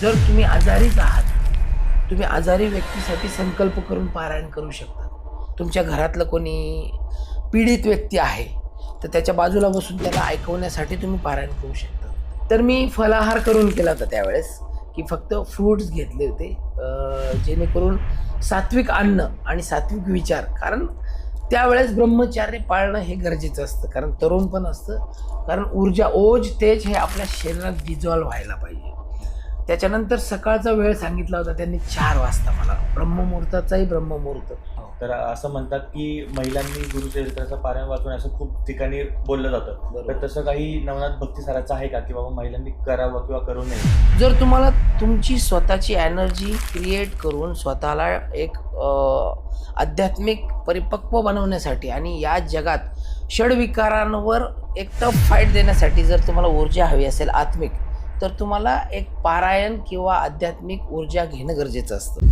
जर तुम्ही आजारीच आहात तुम्ही आजारी व्यक्तीसाठी संकल्प करून पारायण करू शकता. तुमच्या घरातलं कोणी पीडित व्यक्ती आहे तर त्याच्या बाजूला बसून त्याला ऐकवण्यासाठी तुम्ही पारायण करू शकता. तर मी फलाहार करून केला होता त्यावेळेस की फक्त फ्रूट्स घेतले होते. जेणेकरून सात्विक अन्न आणि सात्विक विचार कारण त्यावेळेस ब्रह्मचार्य पाळणं हे गरजेचं असतं कारण तरुण पण असतं. कारण ऊर्जा ओज तेज हे आपल्या शरीरात डिझॉल्व्ह व्हायला पाहिजे. त्याच्यानंतर सकाळचा वेळ सांगितला होता त्यांनी चार वाजता मला. ब्रह्ममुहूर्ताचाही ब्रह्ममुहूर्त. तर असं म्हणतात की महिलांनी गुरुचरित्राचं पारायण वाचून असं खूप ठिकाणी बोललं जातं. तर तसं काही नवनाथ भक्ती सराचं आहे का? की बाबा महिलांनी करावं किंवा करू नये? जर तुम्हाला तुमची स्वतःची एनर्जी क्रिएट करून स्वतःला एक आध्यात्मिक परिपक्व बनवण्यासाठी आणि या जगात षडविकारांवर एक टफ फाईट देण्यासाठी जर तुम्हाला ऊर्जा हवी असेल आत्मिक तर तुम्हाला एक पारायण किंवा आध्यात्मिक ऊर्जा घेणं गरजेचं असतं.